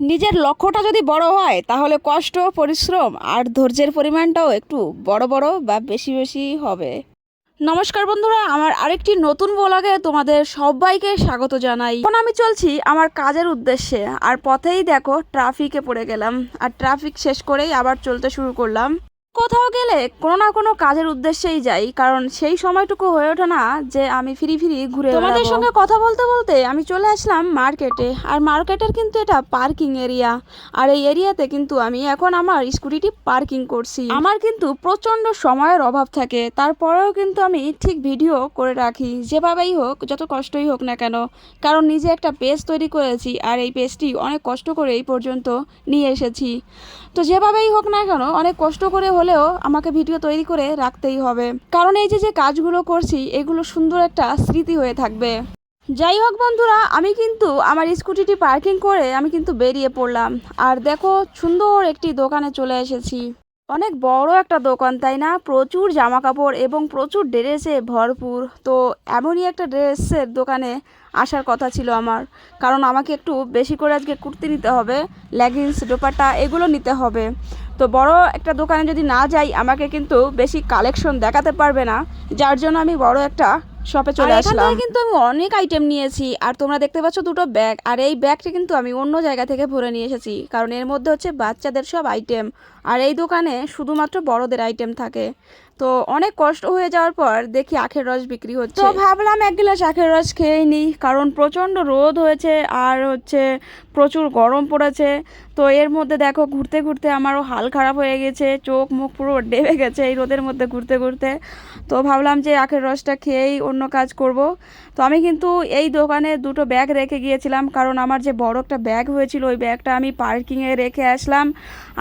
নিজের লক্ষ্যটা যদি বড় হয়, তাহলে কষ্ট, পরিশ্রম আর ধৈর্যের পরিমাণটাও একটু বড় বড় বা বেশি বেশি হবে। নমস্কার বন্ধুরা, আমার আরেকটি নতুন ব্লগে তোমাদের সবাইকে স্বাগত জানাই। এখন আমি চলছি আমার কাজের উদ্দেশ্যে, আর পথেই দেখো ট্রাফিকে পড়ে গেলাম। আর ট্রাফিক শেষ করেই আবার চলতে শুরু করলাম। কোথাও গেলে কোনো না কোনো কাজের উদ্দেশ্যেই যাই কারণ সেই সময়টুকু হয়ে ওঠে না যে আমি ফিরি ফিরি ঘুরে তোমাদের সঙ্গে কথা বলতে বলতে আমি চলে আসলাম মার্কেটে আর মার্কেটের কিন্তু এটা পার্কিং এরিয়া আর এই এরিয়াতে কিন্তু আমি এখন আমার স্কুটিটি পার্কিং করছি। আমার কিন্তু প্রচণ্ড সময়ের অভাব থাকে তারপরেও কিন্তু আমি ঠিক ভিডিও করে রাখি যেভাবেই হোক যত কষ্টই হোক না কেন। কারণ নিজে একটা পেজ তৈরি করেছি আর এই পেজটি অনেক কষ্ট করে এই পর্যন্ত নিয়ে এসেছি। তো যেভাবেই হোক না কেন অনেক কষ্ট করে হলেও আমাকে ভিডিও তৈরি করে রাখতেই হবে। কারণ এই যে যে কাজগুলো করছি, এগুলো সুন্দর একটা স্মৃতি হয়ে থাকবে। যাই হোক বন্ধুরা, আমি কিন্তু আমার স্কুটিটি পার্কিং করে আমি কিন্তু বেরিয়ে পড়লাম। আর দেখো, সুন্দর একটি দোকানে চলে এসেছি। অনেক বড় একটা দোকান, তাই না? প্রচুর জামা কাপড় এবং প্রচুর ড্রেসে ভরপুর। তো এমনই একটা ড্রেসের দোকানে আসার কথা ছিল আমার। কারণ আমাকে একটু বেশি করে আজকে কুর্তি নিতে হবে, লেগিংস, দোপাট্টা, এগুলো নিতে হবে। তো বড় একটা দোকানে যদি না যাই আমাকে কিন্তু বেশি কালেকশন দেখাতে পারবে না। যার জন্য আমি বড় একটা শপে চলে আসলাম। কিন্তু আমি অনেক আইটেম নিয়েছি। আর তোমরা দেখতে পাচ্ছ দুটো ব্যাগ আর এই ব্যাগটি কিন্তু আমি অন্য জায়গা থেকে ভরে নিয়ে এসেছি। কারণ এর মধ্যে হচ্ছে বাচ্চাদের সব আইটেম আর এই দোকানে শুধুমাত্র বড়দের আইটেম থাকে। তো অনেক কষ্ট হয়ে যাওয়ার পর দেখি আখের রস বিক্রি হচ্ছে। তো ভাবলাম এক গ্লাস আখের রস খেয়ে নিই, কারণ প্রচণ্ড রোদ হয়েছে আর হচ্ছে প্রচুর গরম পড়েছে। তো এর মধ্যে দেখো ঘুরতে ঘুরতে আমারও হাল খারাপ হয়ে গেছে, চোখ মুখ পুরো ডেবে গেছে এই রোদের মধ্যে ঘুরতে ঘুরতে। তো ভাবলাম যে আখের রসটা খেয়েই অন্য কাজ করব। তো আমি কিন্তু এই দোকানে দুটো ব্যাগ রেখে গিয়েছিলাম, কারণ আমার যে বড় একটা ব্যাগ হয়েছিল ওই ব্যাগটা আমি পার্কিংয়ে রেখে আসলাম।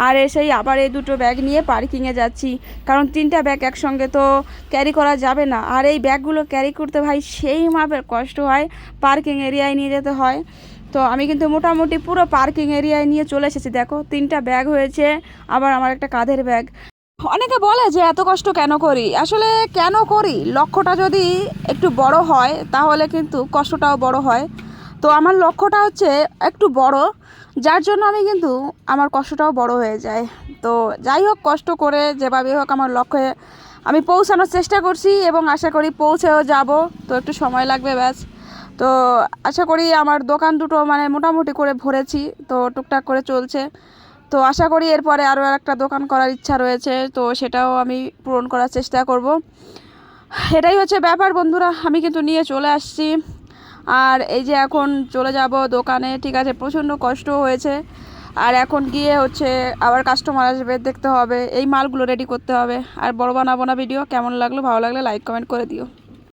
আর এসেই আবার এই দুটো ব্যাগ নিয়ে পার্কিংয়ে যাচ্ছি, কারণ তিনটা ব্যাগ একসঙ্গে তো ক্যারি করা যাবে না। আর এই ব্যাগগুলো ক্যারি করতে ভাই সেই মাপের কষ্ট হয়। পার্কিং এরিয়ায় নিয়ে যেতে হয়। তো আমি কিন্তু মোটামুটি পুরো পার্কিং এরিয়ায় নিয়ে চলে এসেছি। দেখো, তিনটা ব্যাগ হয়েছে। আবার আমার একটা কাঁধের ব্যাগ অনেকে বলে যে এত কষ্ট কেন করি? আসলে কেন করি? লক্ষ্যটা যদি একটু বড় হয়, তাহলে কিন্তু কষ্টটাও বড় হয়। তো আমার লক্ষ্যটা হচ্ছে একটু বড়। যার জন্য আমি কিন্তু আমার কষ্টটাও বড় হয়ে যায়। তো যাই হোক, কষ্ট করে যেভাবে হোক আমার লক্ষ্যে আমি পৌঁছানোর চেষ্টা করছি এবং আশা করি পৌঁছেও যাব। তো একটু সময় লাগবে, ব্যাস। তো আশা করি আমার দোকান দুটো মানে মোটামুটি করে ভরেছি, তো টুকটাক করে চলছে। তো আশা করি এরপরে আরও একটা দোকান করার ইচ্ছা রয়েছে, তো সেটাও আমি পূরণ করার চেষ্টা করব। এটাই হচ্ছে ব্যাপার, বন্ধুরা। আমি কিন্তু নিয়ে চলে আসছি। আর এই যে এখন চলে যাব দোকানে, ঠিক আছে, প্রচণ্ড কষ্ট হয়েছে। আর এখন গিয়ে হচ্ছে আবার কাস্টমার আসবে, দেখতে হবে, এই মালগুলো রেডি করতে হবে। আর বড় বানাবো না ভিডিও কেমন লাগল, ভালো লাগলে লাইক কমেন্ট করে দিও।